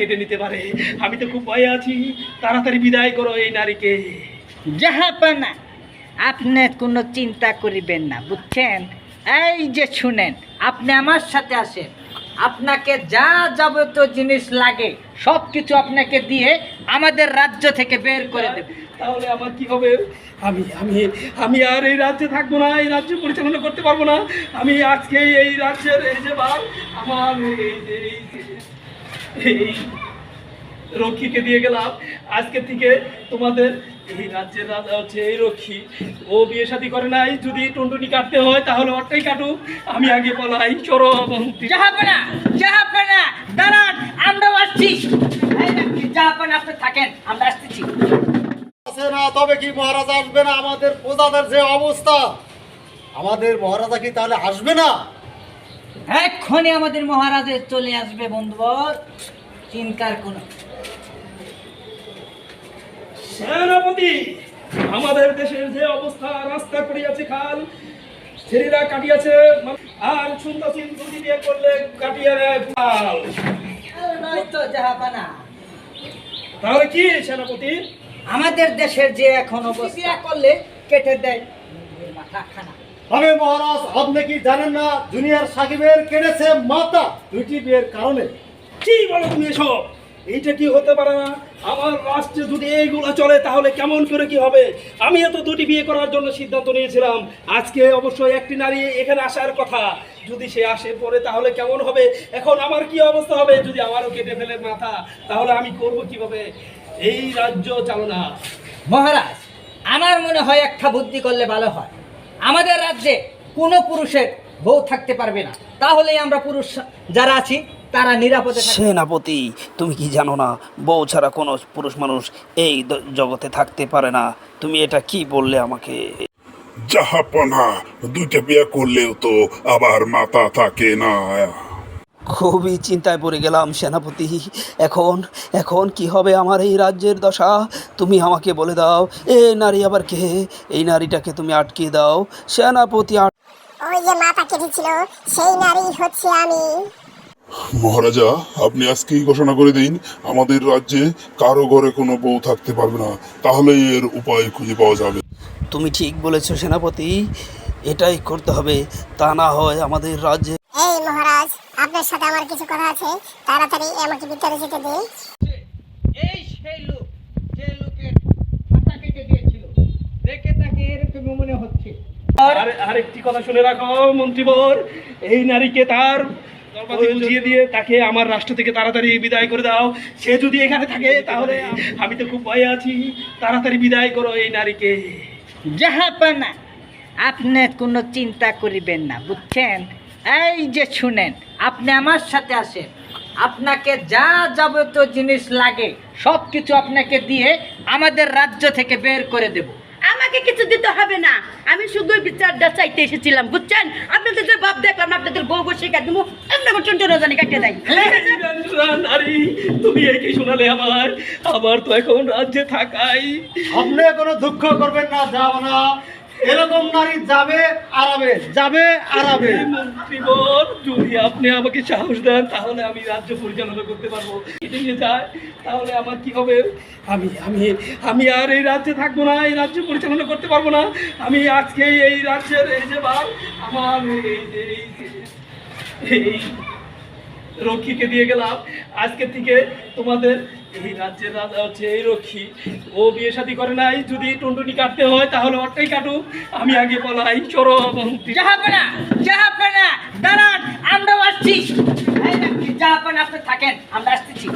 কেটে নিতে পারে। আমি তো খুব ভয়ে আছি। তাড়াতাড়ি বিদায় করো এই নারীকে। জাহাপানা আপনি কোনো চিন্তা করিবেন না বুঝছেন? এই যে শুনেন আপনি আমার সাথে আসেন। আপনাকে যা যাবতীয় জিনিস লাগে সব কিছু আপনাকে দিয়ে আমাদের রাজ্য থেকে বের করে দেবে। তাহলে আমার কি হবে? আমি আমি আমি আর এই রাজ্যে থাকব না এই রাজ্য পরিচালনা করতে পারব না। আমি আজকে এই রাজ্যের এই যে বার আমার এই এই রক্ষীকে দিয়ে গেলাম। আজকে থেকে তোমাদের এই রাজ্যের রাজা হচ্ছে এই রক্ষী। ও বিয়ে শাদী করে নাই যদি টুনটুনি কাটতে হয় তাহলে ওটাই কাটুক। আমি আগে বলাই চরো জাহাপানা জাহাপানা দাঁড়ান আমরাও আসছি। জাহাপানা আপনি থাকেন আমরা আসতেছি। না তবে কি মহারাজ আসবে না? আমাদের প্রজাদের যে অবস্থা আমাদের মহারাজা কি তাহলে আসবে না? এক্ষণে আমাদের মহারাজের চলে আসবে বন্ধুবর। চিন্তার কোনো সেনাপতি আমাদের দেশের যে অবস্থা রাস্তা করিয়াছে খাল ছেলেরা কাটিয়াছে আর শুনতেছি দুটি বিয়ে করলে কাটিয়া খাল। তাহলে কি সেনাপতি? আমাদের দেশের যে এখন অবস্থা করলে? কেটে দেয়। মাথা খানা তবে মহারাজ আপনি কি জানেন না জুনিয়র সাকিবের কেটেছে মাতা? দুইটি বিয়ের কারণে। কি বলো তুমি এসব? এইটা কি হতে পারে না? আমার রাষ্ট্রে যদি এইগুলো চলে তাহলে কেমন করে কি হবে? আমি তো দুটি বিয়ে করার জন্য সিদ্ধান্ত নিয়েছিলাম। আজকে অবশ্যই একটি নারী এখানে আসার কথা। যদি সে আসে পরে তাহলে কেমন হবে? এখন আমার কি অবস্থা হবে? যদি আমারও কেটে ফেলে মাথা তাহলে আমি করব কীভাবে? এই রাজ্য চালনা। মহারাজ আমার মনে হয় একটা বুদ্ধি করলে ভালো হয়। আমাদের রাজ্যে কোনো পুরুষের বউ থাকতে পারবে না। তাহলেই আমরা পুরুষ যারা আছি তারা নিরাপদে সেনাপতি তুমি কি জানো না বউ ছাড়া কোনো পুরুষ মানুষ এই জগতে থাকতে পারে না। তুমি এটা কি বললে আমাকে? জাহাপনা দুইটা বিয়ে করলেও তো আবার মাথা থাকে না। খুবই চিন্তায় পড়ে গেলাম সেনাপতি। এখন এখন কি হবে আমার এই রাজ্যের দশা? তুমি আমাকে বলে দাও এ নারী আবার কে? এই নারীটাকে তুমি আটকে দাও। সেনাপতি আট ওই যে মাথা কেটেছিল সেই নারী হচ্ছে আমি। মহারাজা আপনি আজকেই ঘোষণা করে দিন আমাদের রাজ্যে কারও ঘরে কোনো বউ থাকতে পারবে না। তাহলে এর উপায় খুঁজে পাওয়া যাবে। তুমি ঠিক বলেছ সেনাপতি। এটাই করতে হবে। তা না হয় আমাদের রাজ্যে এই মহারাজ আপনার সাথে আমার কিছু কথা আছে। তাড়াতাড়ি আমাকে ভিতরে যেতে দিন। এই সেই লোক যে লোকের মাথা কেটে দিয়েছিল। দেখে তাকে এরকম মনে হচ্ছে। আর আরেকটি কথা শুনে রাখো মন্ত্রীবর এই নারীকে তার দরবারে বুঝিয়ে দিয়ে তাকে আমার রাষ্ট্র থেকে তাড়াতাড়ি বিদায় করে দাও। সে যদি এখানে থাকে তাহলে আমি তো খুব ভয়ে আছি। তাড়াতাড়ি বিদায় করো এই নারীকে। জাহাপানা আপনি কোনো চিন্তা করিবেন না বুঝছেন? এই যে শুনেন আপনি আমার সাথে আসেন। আপনাকে যা যাবতীয় জিনিস লাগে সব কিছু আপনাকে দিয়ে আমাদের রাজ্য থেকে বের করে দেব। আমাকে কিছু দিতে হবে না। আমি শুধু বিচারটা চাইতে এসেছিলাম বুঝছেন? আপনাদের যে ভাব দেখলাম আপনাদের বউ বসে কাট দিব আপনাকে চন্দ্র রজনী কাটতে দেয়। নারী তুমি এই কি শোনালে আমার। আমার তো এখন রাজ্যে থাকাই। আপনি কোনো দুঃখ করবেন না যাব না। এরকম নারী যাবে আরামে, যাবে মন্ত্রীবর যদি আপনি আমাকে সাহস দেন, তাহলে আমি রাজ্য পরিচালনা করতে পারব। নিয়ে যায়, তাহলে আমার কি হবে? আমি আমি আমি আর এই রাজ্যে থাকব না, এই রাজ্য পরিচালনা করতে পারব না। আমি আজকে এই রাজ্যের এই যে বার, আমার এই এই রক্ষীকে দিয়ে গেলাম। আজকে থেকে তোমাদের এই রাজ্যের রাজা হচ্ছে এই রক্ষী। ও বিয়ে শাদী করে নাই, যদি টুনটুনি কাটতে হয় তাহলে ওটাই কাটু আমি আগে বলাই চরো জাহাপানা জাহাপানা, দাঁড়ান, আমরা আসছি। যা হবে না আপনি থাকেন, আমরা আসতেছি।